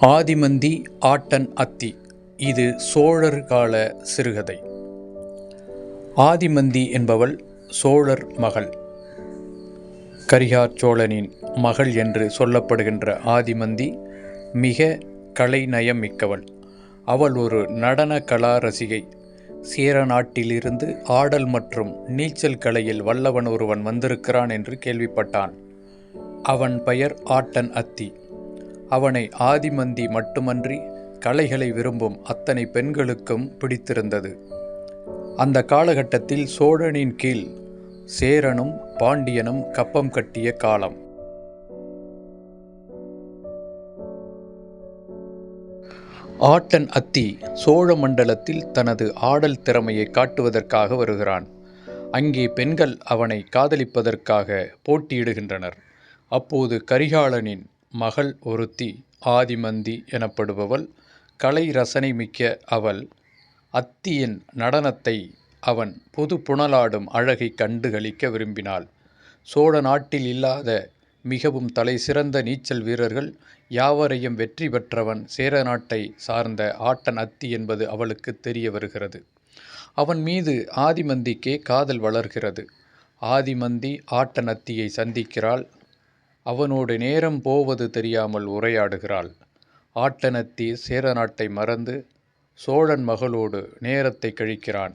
ஆதிமந்தி ஆட்டன் அத்தி. இது சோழர் கால சிறுகதை. ஆதிமந்தி என்பவள் சோழர் மகள். கரிகார் சோழனின் மகள் என்று சொல்லப்படுகின்ற ஆதிமந்தி மிக கலைநயம் மிக்கவள் அவள் ஒரு நடன கலா ரசிகை. சேர நாட்டிலிருந்து ஆடல் மற்றும் நீச்சல் கலையில் வல்லவன் ஒருவன் வந்திருக்கிறான் என்று கேள்விப்பட்டான். அவன் பெயர் ஆட்டன் அத்தி. அவனை ஆதிமந்தி மட்டுமன்றி கலைகளை விரும்பும் அத்தனை பெண்களுக்கும் பிடித்திருந்தது. அந்த காலகட்டத்தில் சோழனின் கீழ் சேரனும் பாண்டியனும் கப்பம் கட்டிய காலம். ஆட்டன் அத்தி சோழ மண்டலத்தில் தனது ஆடல் திறமையை காட்டுவதற்காக வருகிறான். அங்கே பெண்கள் அவனை காதலிப்பதற்காக போட்டியிடுகின்றனர். அப்போது கரிகாலனின் மகள் ஒருத்தி ஆதிமந்தி எனப்படுபவள் கலை ரசனை மிக்க அவள். அத்தியின் நடனத்தை அவன் புது புனலாடும் அழகை கண்டுகளிக்க விரும்பினாள். சோழ நாட்டில் இல்லாத மிகவும் தலை சிறந்த நீச்சல் வீரர்கள் யாவரையும் வெற்றி பெற்றவன் சேர நாட்டை சார்ந்த ஆட்டன் அத்தி என்பது அவளுக்கு தெரிய வருகிறது. அவன் மீது ஆதிமந்திக்கே காதல் வளர்கிறது. ஆதிமந்தி ஆட்டன் அத்தியை சந்திக்கிறாள். அவனோடு நேரம் போவது தெரியாமல் உரையாடுகிறாள். ஆட்டனத்தி சேர நாட்டை மறந்து சோழன் மகளோடு நேரத்தை கழிக்கிறான்.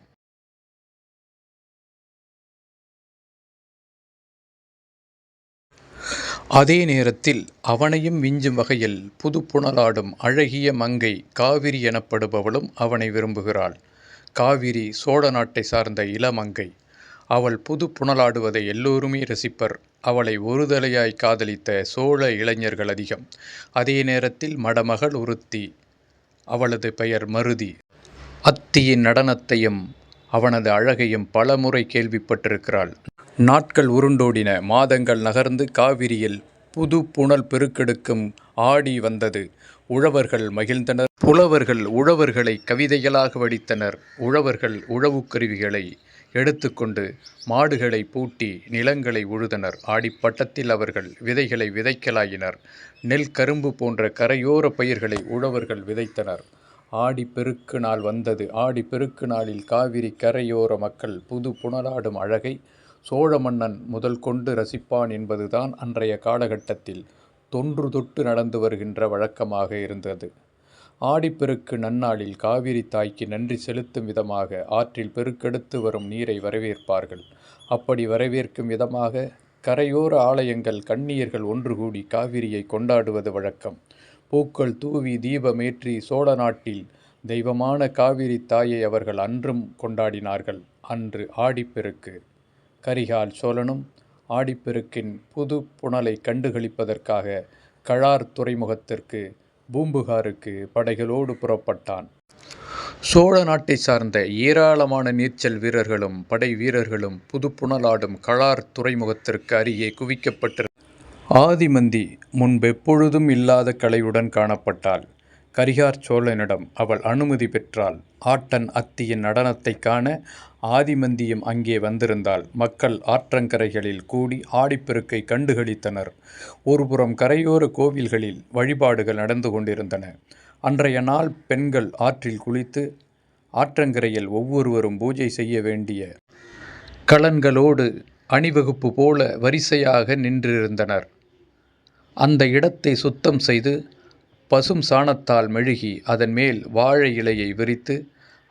அதே நேரத்தில் அவனையும் விஞ்சும் வகையில் புது புனலாடும் அழகிய மங்கை காவிரி எனப்படுபவளும் அவனை விரும்புகிறாள். காவிரி சோழ நாட்டை சார்ந்த இளமங்கை அவள் புது புனலாடுவதை எல்லோருமே ரசிப்பர். அவளை ஒருதலையாய் காதலித்த சோழ இளைஞர்கள் அதிகம். அதே நேரத்தில் மடமகள் ஒருத்தி அவளது பெயர் மருதி. அத்தியின் நடனத்தையும் அவனது அழகையும் பலமுறை கேள்விப்பட்டிருக்கிறாள். நாட்கள் உருண்டோடின மாதங்கள் நகர்ந்து காவிரியில் புது புனல் பெருக்கெடுக்கும் ஆடி வந்தது. உழவர்கள் மகிழ்ந்தனர். புலவர்கள் உழவர்களை கவிதைகளாக வடித்தனர். உழவர்கள் உழவுக்கருவிகளை எடுத்துக்கொண்டு மாடுகளை பூட்டி நிலங்களை உழுதனர். ஆடிப்பட்டத்தில் அவர்கள் விதைகளை விதைக்கலாயினர். நெல் கரும்பு போன்ற கரையோர பயிர்களை உழவர்கள் விதைத்தனர். ஆடி பெருக்கு நாள் வந்தது. ஆடி பெருக்கு நாளில் காவிரி கரையோர மக்கள் புது புனலாடும் அழகை சோழ மன்னன் முதல் கொண்டு ரசிப்பான் என்பதுதான் அன்றைய காலகட்டத்தில் தொன்று தொட்டு நடந்து வருகின்ற வழக்கமாக இருந்தது. ஆடிப்பெருக்கு நன்னாளில் காவிரி தாய்க்கு நன்றி செலுத்தும் விதமாக ஆற்றில் பெருக்கெடுத்து வரும் நீரை வரவேற்பார்கள். அப்படி வரவேற்கும் விதமாக கரையோர ஆலயங்கள் கண்ணியர்கள் ஒன்று கூடி காவிரியை கொண்டாடுவது வழக்கம். பூக்கள் தூவி தீபமேற்றி சோழ நாட்டில் தெய்வமான காவிரி தாயை அவர்கள் அன்றும் கொண்டாடினார்கள். அன்று ஆடிப்பெருக்கு. கரிகால் சோழனும் ஆடிப்பெருக்கின் புது புனலை கண்டுகளிப்பதற்காக கழார் துறைமுகத்திற்கு பூம்புகாருக்கு படைகளோடு புறப்பட்டான். சோழ நாட்டை சார்ந்த ஏராளமான நீச்சல் வீரர்களும் படை வீரர்களும் புதுப்புணலாடும் களார் துறைமுகத்திற்கு அருகே குவிக்கப்பட்டிருந்த ஆதிமந்தி முன்பெப்பொழுதும் இல்லாத கலையுடன் காணப்பட்டாள். கரிகார் சோழனிடம் அவள் அனுமதி பெற்றாள். ஆட்டன் அத்தியின் நடனத்தை காண ஆதிமந்தியம் அங்கே வந்திருந்தால் மக்கள் ஆற்றங்கரைகளில் கூடி ஆடிப்பெருக்கை கண்டுகளித்தனர். ஒருபுறம் கரையோர கோவில்களில் வழிபாடுகள் நடந்து கொண்டிருந்தன. அன்றைய நாள் பெண்கள் ஆற்றில் குளித்து ஆற்றங்கரையில் ஒவ்வொருவரும் பூஜை செய்ய வேண்டிய கலன்களோடு அணிவகுப்பு போல வரிசையாக நின்றிருந்தனர். அந்த இடத்தை சுத்தம் செய்து பசும் சாணத்தால் மெழுகி அதன் மேல் வாழை இலையை விரித்து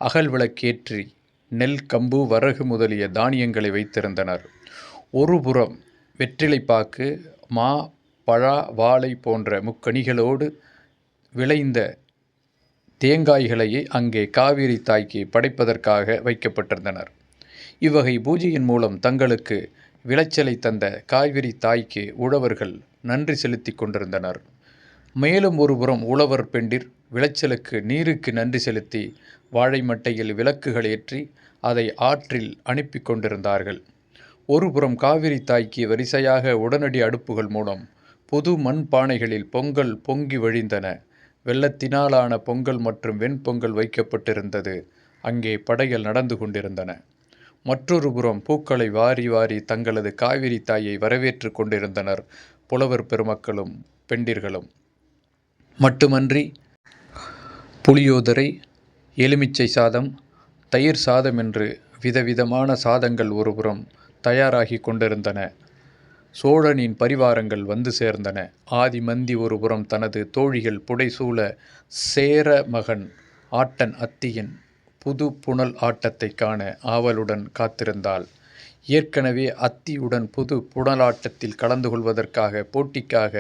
அகல் விளக்கேற்றி நெல் கம்பு வரகு முதலிய தானியங்களை வைத்திருந்தனர். ஒருபுறம் வெற்றிலைப்பாக்கு மா பழா வாழை போன்ற முக்கணிகளோடு விளைந்த தேங்காய்களையே அங்கே காவிரி தாய்க்கு படைப்பதற்காக வைக்கப்பட்டிருந்தனர். இவ்வகை பூஜையின் மூலம் தங்களுக்கு விளைச்சலை தந்த காவிரி தாய்க்கு உழவர்கள் நன்றி செலுத்தி கொண்டிருந்தனர். மேலும் ஒருபுறம் உழவர் பெண்டிர் விளைச்சலுக்கு நீருக்கு நன்றி செலுத்தி வாழை மட்டையில் விளக்குகள் ஏற்றி அதை ஆற்றில் அனுப்பி கொண்டிருந்தார்கள். ஒருபுறம் காவிரி தாய்க்கு வரிசையாக உடனடி அடுப்புகள் மூலம் புது மண் பானைகளில் பொங்கல் பொங்கி வழிந்தன. வெள்ளத்தினாலான பொங்கல் மற்றும் வெண்பொங்கல் வைக்கப்பட்டிருந்தது. அங்கே படைகள் நடந்து கொண்டிருந்தன. மற்றொரு புறம் பூக்களை வாரி வாரி தங்களது காவிரி தாயை வரவேற்று கொண்டிருந்தனர் புலவர் பெருமக்களும் பெண்டிர்களும். மட்டுமன்றி புளியோதரை எலுமிச்சை சாதம் தயிர் சாதம் என்று விதவிதமான சாதங்கள் ஒருபுறம் தயாராகிக் கொண்டிருந்தன. சோழனின் பரிவாரங்கள் வந்து சேர்ந்தன. ஆதிமந்தி ஒருபுறம் தனது தோழிகள் புடைசூழ சேர மகன் ஆட்டன் அத்தியின் புது புனல் ஆட்டத்தை காண ஆவலுடன் காத்திருந்தாள். ஏற்கெனவே அத்தியுடன் புது புனலாட்டத்தில் கலந்து கொள்வதற்காக போட்டிக்காக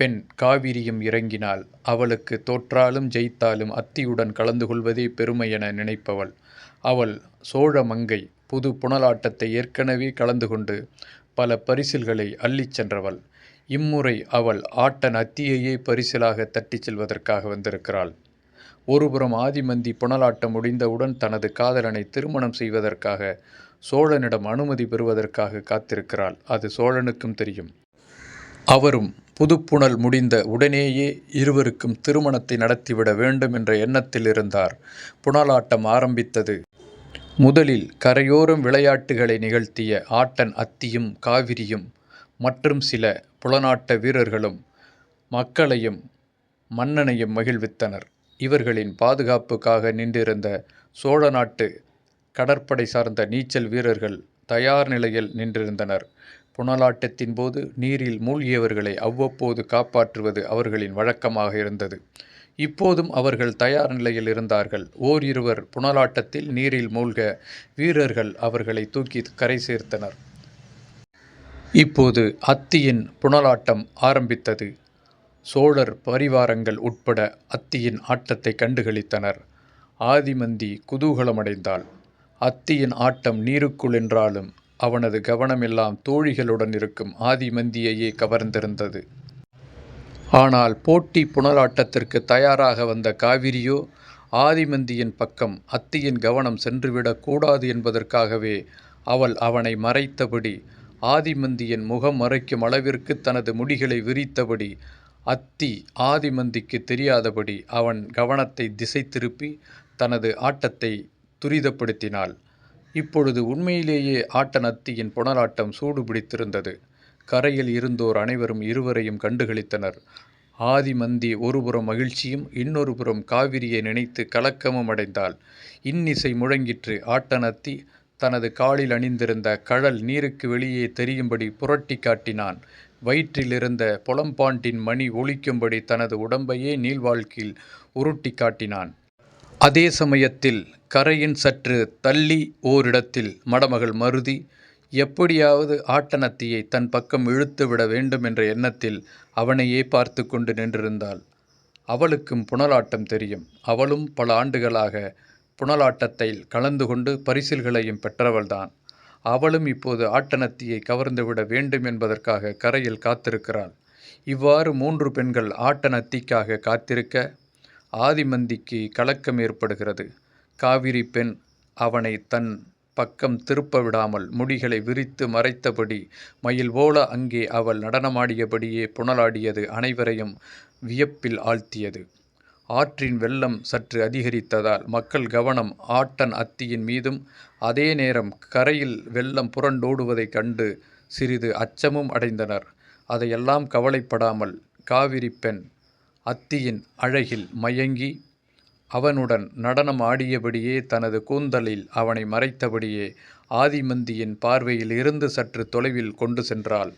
பெண் காவிரியும் இறங்கினாள். அவளுக்கு தோற்றாலும் ஜெயித்தாலும் அத்தியுடன் கலந்து கொள்வதே பெருமை என நினைப்பவள். அவள் சோழ மங்கை. புது புனலாட்டத்தை ஏற்கனவே கலந்து கொண்டு பல பரிசில்களை அள்ளிச் சென்றவள். இம்முறை அவள் ஆட்டன் அத்தியையே பரிசிலாகத் தட்டிச் செல்வதற்காக வந்திருக்கிறாள். ஒருபுறம் ஆதிமந்தி புனலாட்டம் முடிந்தவுடன் தனது காதலனை திருமணம் செய்வதற்காக சோழனிடம் அனுமதி பெறுவதற்காக காத்திருக்கிறாள். அது சோழனுக்கும் தெரியும். அவரும் புதுப்புணல் முடிந்த உடனேயே இருவருக்கும் திருமணத்தை நடத்திவிட வேண்டும் என்ற எண்ணத்தில் இருந்தார். புனலாட்டம் ஆரம்பித்தது. முதலில் கரையோரம் விளையாட்டுகளை நிகழ்த்திய ஆட்டன் அத்தியும் காவிரியும் மற்றும் சில புலனாட்ட வீரர்களும் மக்களையும் மன்னனையும் மகிழ்வித்தனர். இவர்களின் பாதுகாப்புக்காக நின்றிருந்த சோழ நாட்டு கடற்படை சார்ந்த நீச்சல் வீரர்கள் தயார் நிலையில் நின்றிருந்தனர். புனலாட்டத்தின் போது நீரில் மூழ்கியவர்களை அவ்வப்போது காப்பாற்றுவது அவர்களின் வழக்கமாக இருந்தது. இப்போதும் அவர்கள் தயார் நிலையில் இருந்தார்கள். ஓரிருவர் புனலாட்டத்தில் நீரில் மூழ்க வீரர்கள் அவர்களை தூக்கி கரை சேர்த்தனர். இப்போது அத்தியின் புனலாட்டம் ஆரம்பித்தது. சோழர் பரிவாரங்கள் உட்பட அத்தியின் ஆட்டத்தை கண்டுகளித்தனர் ஆதிமந்தி குதூகலமடைந்தாள். அத்தியின் ஆட்டம் நீருக்குள் என்றாலும் அவனது கவனமெல்லாம் தோழிகளுடன் இருக்கும் ஆதிமந்தியையே கவர்ந்திருந்தது. ஆனால் போட்டி புனராட்டத்திற்கு தயாராக வந்த காவிரியோ ஆதிமந்தியின் பக்கம் அத்தியின் கவனம் சென்றுவிடக்கூடாது என்பதற்காகவே அவள் அவனை மறைத்தபடி ஆதிமந்தியின் முகம் மறைக்கும் அளவிற்கு தனது முடிகளை விரித்தபடி அத்தி ஆதிமந்திக்குத் தெரியாதபடி அவன் கவனத்தை திசை திருப்பி தனது ஆட்டத்தை துரிதப்படுத்தினாள். இப்பொழுது உண்மையிலேயே ஆட்டன் அத்தியின் புனலாட்டம் சூடு பிடித்திருந்தது. கரையில் இருந்தோர் அனைவரும் இருவரையும் கண்டுகளித்தனர் ஆதிமந்தி ஒருபுறம் மகிழ்ச்சியும் இன்னொருபுறம் காவிரியை நினைத்து கலக்கமும் அடைந்தாள். இன்னிசை முழங்கிற்று. ஆட்டன் அத்தி தனது காலில் அணிந்திருந்த கழல் நீருக்கு வெளியே தெரியும்படி புரட்டி காட்டினான். வயிற்றிலிருந்த புலம்பாண்டின் மணி ஒழிக்கும்படி தனது உடம்பையே நீள்வாழ்க்கில் உருட்டிக் காட்டினான். அதே சமயத்தில் கரையின் சற்று தள்ளி ஓரிடத்தில் மடமகள் மருதி எப்படியாவது ஆட்டனத்தியை தன் பக்கம் இழுத்துவிட வேண்டும் என்ற எண்ணத்தில் அவனையே பார்த்து கொண்டு நின்றிருந்தாள். அவளுக்கும் புனலாட்டம் தெரியும். அவளும் பல ஆண்டுகளாக புனலாட்டத்தில் கலந்து கொண்டு பரிசில்களையும் பெற்றவள்தான். அவளும் இப்போது ஆட்டனத்தியை கவர்ந்துவிட வேண்டும் என்பதற்காக கரையில் காத்திருக்கிறாள். இவ்வாறு மூன்று பெண்கள் ஆட்டனத்திக்காக காத்திருக்க ஆதிமந்திக்கு கலக்கம் ஏற்படுகிறது. காவிரி பெண் அவனை தன் பக்கம் திருப்ப விடாமல் முடிகளை விரித்து மறைத்தபடி மயில் போல அங்கே அவள் நடனமாடியபடியே புனலாடியது அனைவரையும் வியப்பில் ஆழ்த்தியது. ஆற்றின் வெள்ளம் சற்று அதிகரித்ததால் மக்கள் கவனம் ஆட்டன் அத்தியின் மீதும் அதே நேரம் கரையில் வெள்ளம் புரண்டோடுவதைக் கண்டு சிறிது அச்சமும் அடைந்தனர். அதையெல்லாம் கவலைப்படாமல் காவிரி பெண் அத்தியின் அழகில் மயங்கி அவனுடன் நடனம் ஆடியபடியே தனது கூந்தலில் அவனை மறைத்தபடியே ஆதிமந்தியின் பார்வையில் இருந்து சற்று தொலைவில் கொண்டு சென்றாள்.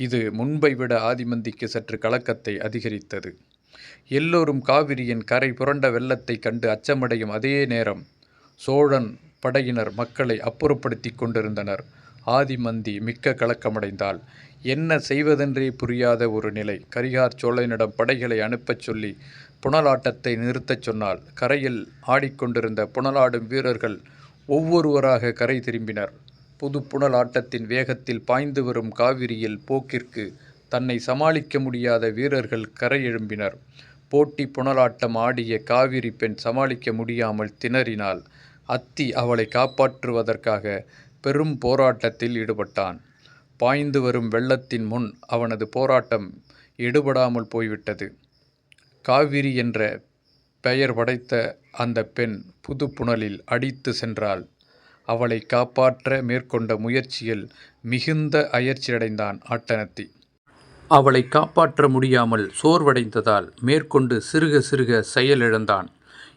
இது முன்பை விட ஆதிமந்திக்கு சற்று கலக்கத்தை அதிகரித்தது. எல்லோரும் காவிரியின் கரை புரண்ட வெள்ளத்தை கண்டு அச்சமடையும் அதே நேரம் சோழன் படையினர் மக்களை அப்புறப்படுத்திக் கொண்டிருந்தனர். ஆதிமந்தி மிக்க கலக்கமடைந்தாள். என்ன செய்வதென்றே புரியாத ஒரு நிலை. கரிகார் சோழனிடம் படைகளை அனுப்பச் சொல்லி புனலாட்டத்தை நிறுத்தச் சொன்னால் கரையில் ஆடிக்கொண்டிருந்த புனலாடும் வீரர்கள் ஒவ்வொருவராக கரை திரும்பினர். புது புனலாட்டத்தின் வேகத்தில் பாய்ந்து வரும் காவிரியில் போக்கிற்கு தன்னை சமாளிக்க முடியாத வீரர்கள் கரை எழும்பினர். போட்டி புனலாட்டம் ஆடிய காவிரி பெண் சமாளிக்க முடியாமல் திணறினாள். அத்தி அவளை காப்பாற்றுவதற்காக பெரும் போராட்டத்தில் ஈடுபட்டான். பாய்ந்து வரும் வெள்ளத்தின் முன் அவனது போராட்டம் எடுபடாமல் போய்விட்டது. காவிரி என்ற பெயர் படைத்த அந்த பெண் புதுப்புனலில் அடித்து சென்றாள். அவளை காப்பாற்ற மேற்கொண்ட முயற்சியில் மிகுந்த அயர்ச்சியடைந்தான் ஆட்டனத்தி அவளை காப்பாற்ற முடியாமல் சோர்வடைந்ததால் மேற்கொண்டு சிறுக சிறுக செயலிழந்தான்.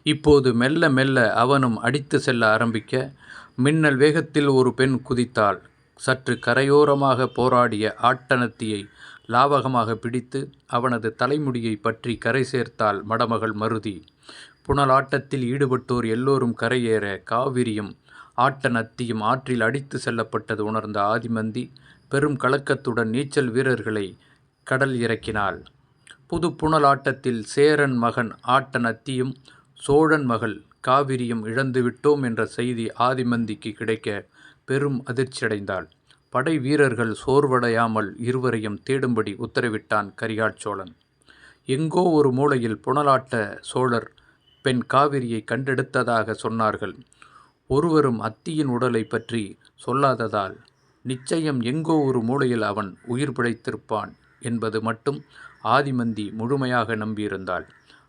இப்போது மெல்ல மெல்ல அவனும் அடித்து செல்ல ஆரம்பிக்க, மின்னல் வேகத்தில் ஒரு பெண் குதித்தாள். சற்று கரையோரமாக போராடிய ஆட்டனத்தியை லாவகமாக பிடித்து, அவனது தலைமுடியைப் பற்றி கரை சேர்த்தாள் மடமகள் மருதி. புனலாட்டத்தில் ஈடுபட்டோர் எல்லோரும் கரையேற, காவிரியும் ஆட்டனத்தியும் ஆற்றில் அடித்து செல்லப்பட்டது உணர்ந்த ஆதிமந்தி, பெரும் கலக்கத்துடன் நீச்சல் வீரர்களை கடல் இறக்கினாள். புது புனலாட்டத்தில் சேரன் மகன் ஆட்டனத்தியும், சோழன் மகள் காவிரியும் இழந்து விட்டோம் என்ற செய்தி ஆதிமந்திக்கு கிடைக்க பெரும் அதிர்ச்சியடைந்தாள். படை வீரர்கள் சோர்வடையாமல் இருவரையும் தேடும்படி உத்தரவிட்டான் கரிகால் சோழன். எங்கோ ஒரு மூலையில் புனலாட்ட சோழர் பெண் காவிரியை கண்டெடுத்ததாக சொன்னார்கள். ஒருவரும் அத்தியின் உடலைப் பற்றி சொல்லாததால், நிச்சயம் எங்கோ ஒரு மூலையில் அவன் உயிர் பிழைத்திருப்பான் என்பது மட்டும் ஆதிமந்தி முழுமையாக நம்பியிருந்தாள்.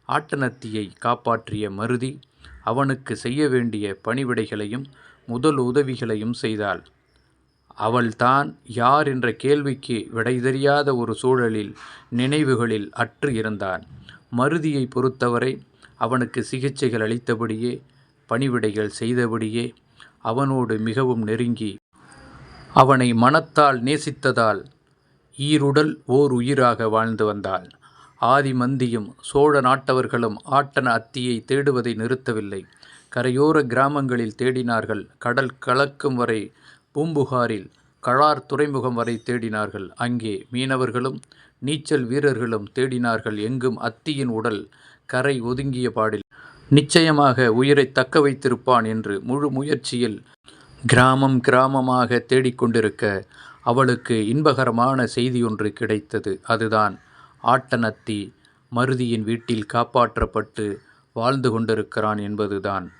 ஆட்டனத்தியை காப்பாற்றிய மருதி, அவனுக்கு செய்ய வேண்டிய பணிவிடைகளையும் முதல் உதவிகளையும் செய்தாள். அவள் தான் யார் என்ற கேள்விக்கு விடை தெரியாத ஒரு சூழலில் நினைவுகளில் அற்று இருந்தான். மருதியைப் பொறுத்தவரை அவனுக்கு சிகிச்சைகள் அளித்தபடியே, பணிவிடைகள் செய்தபடியே, அவனோடு மிகவும் நெருங்கி, அவனை மனத்தால் நேசித்ததால் ஈருடல் ஓர் உயிராக வாழ்ந்து வந்தாள். ஆதிமந்தியும் சோழ நாட்டவர்களும் ஆட்டன அத்தியைத் தேடுவதை நிறுத்தவில்லை. கரையோர கிராமங்களில் தேடினார்கள். கடல் கலக்கும் வரை பூம்புகாரில் களார் துறைமுகம் வரை தேடினார்கள். அங்கே மீனவர்களும் நீச்சல் வீரர்களும் தேடினார்கள். எங்கும் அத்தியின் உடல் கரை ஒதுங்கிய பாடில் நிச்சயமாக உயிரைத் தக்க வைத்திருப்பான் என்று முழு முயற்சியில் கிராமம் கிராமமாக தேடிக்கொண்டிருக்க அவளுக்கு இன்பகரமான செய்தியொன்று கிடைத்தது. அதுதான் ஆட்டனத்தி மருதியின் வீட்டில் காப்பாற்றப்பட்டு வாழ்ந்து கொண்டிருக்கிறான் என்பதுதான்.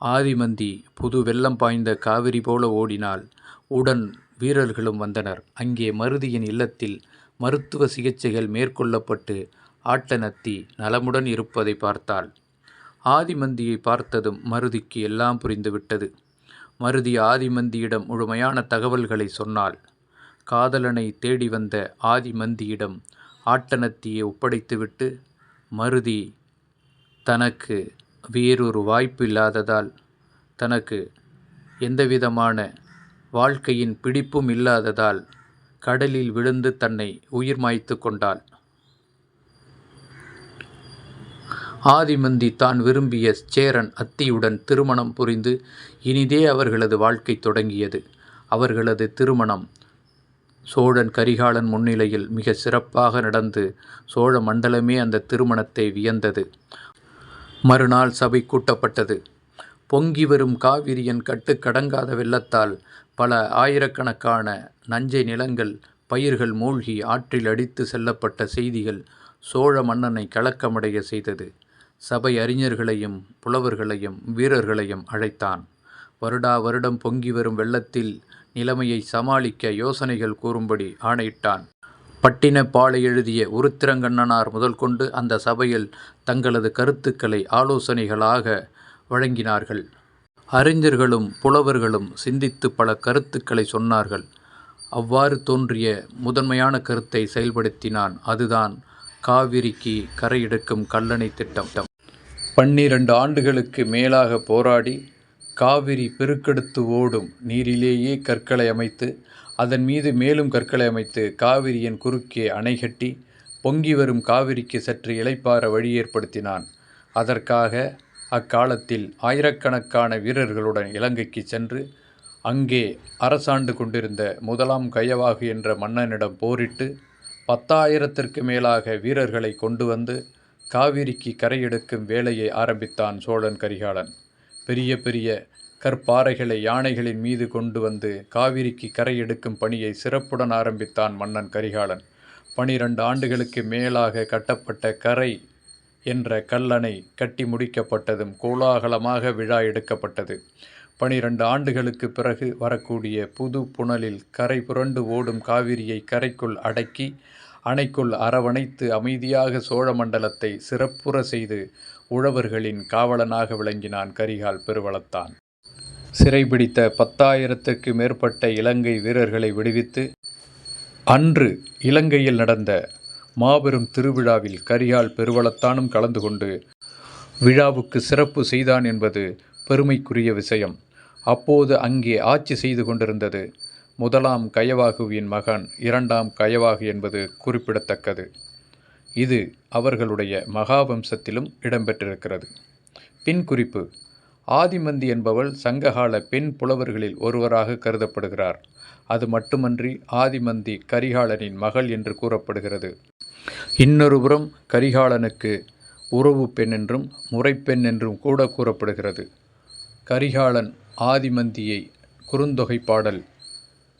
ஆதிமந்தி புது வெள்ளம் பாய்ந்த காவிரி போல ஓடினாள். உடன் வீரர்களும் வந்தனர். அங்கே மருதியின் இல்லத்தில் மருத்துவ சிகிச்சைகள் மேற்கொள்ளப்பட்டு ஆட்டனத்தி நலமுடன் இருப்பதை பார்த்தாள். ஆதிமந்தியை பார்த்ததும் மருதிக்கு எல்லாம் புரிந்துவிட்டது. மருதி ஆதிமந்தியிடம் முழுமையான தகவல்களை சொன்னாள். காதலனை தேடி வந்த ஆதிமந்தியிடம் ஆட்டனத்தியை ஒப்படைத்துவிட்டு, மருதி தனக்கு வேறொரு வாய்ப்பு இல்லாததால், தனக்கு எந்தவிதமான வாழ்க்கையின் பிடிப்பும் இல்லாததால் கடலில் விழுந்து தன்னை உயிர் மாய்த்து கொண்டாள். ஆதிமந்தி தான் விரும்பிய சேரன் அத்தியுடன் திருமணம் புரிந்து இனிதே அவர்களது வாழ்க்கை தொடங்கியது. அவர்களது திருமணம் சோழன் கரிகாலன் முன்னிலையில் மிக சிறப்பாக நடந்து சோழ மண்டலமே அந்த திருமணத்தை வியந்தது. மறுநாள் சபை கூட்டப்பட்டது. பொங்கி வரும் காவிரியின் கட்டுக்கடங்காத வெள்ளத்தால் பல ஆயிரக்கணக்கான நஞ்சை நிலங்கள், பயிர்கள் மூழ்கி ஆற்றில் அடித்து செல்லப்பட்ட செய்திகள் சோழ மன்னனை கலக்கமடைய செய்தது. சபை அறிஞர்களையும் புலவர்களையும் வீரர்களையும் அழைத்தான். வருடா வருடம் பொங்கி வரும் வெள்ளத்தில் நிலைமையை சமாளிக்க யோசனைகள் கூறும்படி ஆணையிட்டான். பட்டினப்பாலை எழுதிய உருத்திரங்கண்ணனார் முதல் கொண்டு அந்த சபையில் தங்களது கருத்துக்களை ஆலோசனைகளாக வழங்கினார்கள். அறிஞர்களும் புலவர்களும் சிந்தித்து பல கருத்துக்களை சொன்னார்கள். அவ்வாறு தோன்றிய முதன்மையான கருத்தை செயல்படுத்தினான். அதுதான் காவிரிக்கு கரையெடுக்கும் கல்லணை திட்டம். பன்னிரண்டு ஆண்டுகளுக்கு மேலாக போராடி, காவிரி பெருக்கெடுத்து ஓடும் நீரிலேயே கற்களை அமைத்து, அதன் மீது மேலும் கற்களை அமைத்து, காவிரியின் குறுக்கே அணை கட்டி, பொங்கி வரும் காவிரிக்கு சற்று இளைப்பாற வழி ஏற்படுத்தினான். அதற்காக அக்காலத்தில் ஆயிரக்கணக்கான வீரர்களுடன் இலங்கைக்கு சென்று, அங்கே அரசாண்டு கொண்டிருந்த முதலாம் கயவாகு என்ற மன்னனிடம் போரிட்டு, பத்தாயிரத்திற்கு மேலாக வீரர்களை கொண்டு வந்து, காவிரிக்கு கரையெடுக்கும் வேலையை ஆரம்பித்தான் சோழன் கரிகாலன். பெரிய பெரிய கற்பாறைகளை யானைகளின் மீது கொண்டு வந்து காவிரிக்கு கரை எடுக்கும் பணியை சிறப்புடன் ஆரம்பித்தான் மன்னன் கரிகாலன். பனிரெண்டு ஆண்டுகளுக்கு மேலாக கட்டப்பட்ட கரை என்ற கல்லணை கட்டி முடிக்கப்பட்டதும் கோலாகலமாக விழா எடுக்கப்பட்டது. பனிரெண்டு ஆண்டுகளுக்குப் பிறகு வரக்கூடிய புது புனலில் கரை புரண்டு ஓடும் காவிரியை கரைக்குள் அடக்கி, அணைக்குள் அரவணைத்து அமைதியாக சோழ மண்டலத்தை சிறப்புற செய்து உழவர்களின் காவலனாக விளங்கினான் கரிகால் பெருவளத்தான். சிறைபிடித்த பத்தாயிரத்துக்கு மேற்பட்ட இலங்கை வீரர்களை விடுவித்து, அன்று இலங்கையில் நடந்த மாபெரும் திருவிழாவில் கரிகால் பெருவளத்தானும் கலந்து கொண்டு விழாவுக்கு சிறப்பு செய்தான் என்பது பெருமைக்குரிய விஷயம். அப்போது அங்கே ஆட்சி செய்து கொண்டிருந்தது முதலாம் கயவாகுவின் மகன் இரண்டாம் கயவாகு என்பது குறிப்பிடத்தக்கது. இது அவர்களுடைய மகாவம்சத்திலும் இடம்பெற்றிருக்கிறது. பின் குறிப்பு ஆதிமந்தி என்பவள் சங்ககால பெண் புலவர்களில் ஒருவராக கருதப்படுகிறார். அது மட்டுமன்றி ஆதிமந்தி கரிகாலனின் மகள் என்று கூறப்படுகிறது. இன்னொருபுறம் கரிகாலனுக்கு உறவுப் பெண் என்றும் முறைப்பெண் என்றும் கூட கூறப்படுகிறது. கரிகாலன் ஆதிமந்தியை குறுந்தொகை பாடல்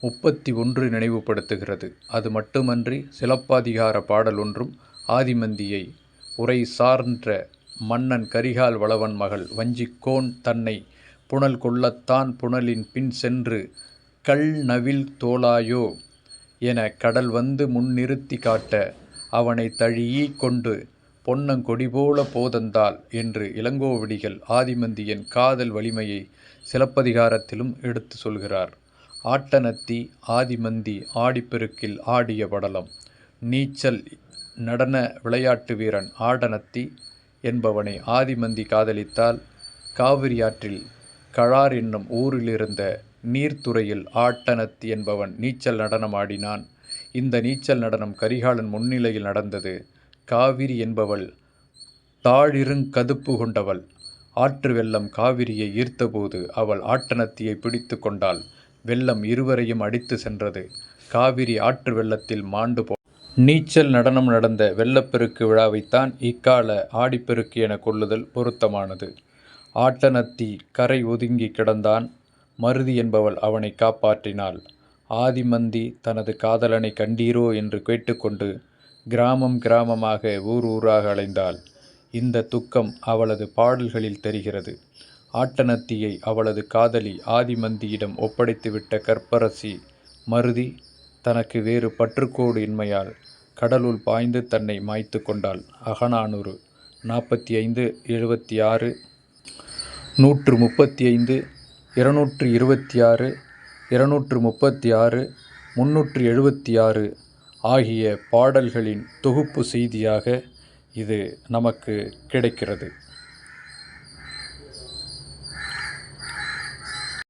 முப்பத்தி ஒன்று நினைவுபடுத்துகிறது. அது மட்டுமன்றி சிலப்பாதிகார பாடல் ஒன்றும் ஆதிமந்தியை உரை சார்ன்ற மன்னன் கரிகால் வளவன் மகள் வஞ்சிக்கோன் தன்னை புனல் கொள்ளத்தான் புனலின் பின் சென்று கள் நவில் தோலாயோ என கடல் வந்து முன் காட்ட அவனை தழியீ கொண்டு பொன்னங்கொடி போல போதந்தாள் என்று இளங்கோவடிகள் ஆதிமந்தியின் காதல் வலிமையை சிலப்பதிகாரத்திலும் எடுத்துச் சொல்கிறார். ஆட்டனத்தி ஆதிமந்தி ஆடிப்பெருக்கில் ஆடிய படலம் நீச்சல் நடன விளையாட்டு வீரன் ஆடனத்தி என்பவனை ஆதிமந்தி காதலித்தாள். காவிரியாற்றில் கழார் என்னும் ஊரிலிருந்த நீர்த்துறையில் ஆட்டனத்தி என்பவன் நீச்சல் நடனம் ஆடினான். இந்த நீச்சல் நடனம் கரிகாலன் முன்னிலையில் நடந்தது. காவிரி என்பவள் தாழிருங் கதுப்பு கொண்டவள். ஆற்று வெள்ளம் காவிரியை ஈர்த்தபோது அவள் ஆட்டனத்தியை பிடித்து கொண்டாள். வெள்ளம் இருவரையும் அடித்து சென்றது. காவிரி ஆற்று வெள்ளத்தில் மாண்டு நீச்சல் நடனம் நடந்த வெள்ளப்பெருக்கு விழாவைத்தான் இக்கால ஆடிப்பெருக்கு என கொள்ளுதல் பொருத்தமானது. ஆட்டனத்தி கரை ஒதுங்கிக் கிடந்தான். மருதி என்பவள் அவனை காப்பாற்றினாள். ஆதிமந்தி தனது காதலனை கண்டீரோ என்று கேட்டுக்கொண்டு கிராமம் கிராமமாக ஊர் ஊராக அலைந்தாள். இந்த துக்கம் அவளது பாடல்களில் தெரிகிறது. ஆட்டனத்தியை அவளது காதலி ஆதிமந்தியிடம் ஒப்படைத்துவிட்ட கற்பரசி மருதி தனக்கு வேறு பற்றுக்கோடு இன்மையால் கடலுள் பாய்ந்து தன்னை மாய்த்துக் கொண்டாள். அகநானூறு எழுபத்தி ஆறு நூற்று முப்பத்தி ஐந்து இருநூற்று இருபத்தி ஆறு இருநூற்று முப்பத்தி ஆறு முன்னூற்று எழுபத்தி ஆறு ஆகிய பாடல்களின் தொகுப்பு செய்தியாக இது நமக்கு கிடைக்கிறது.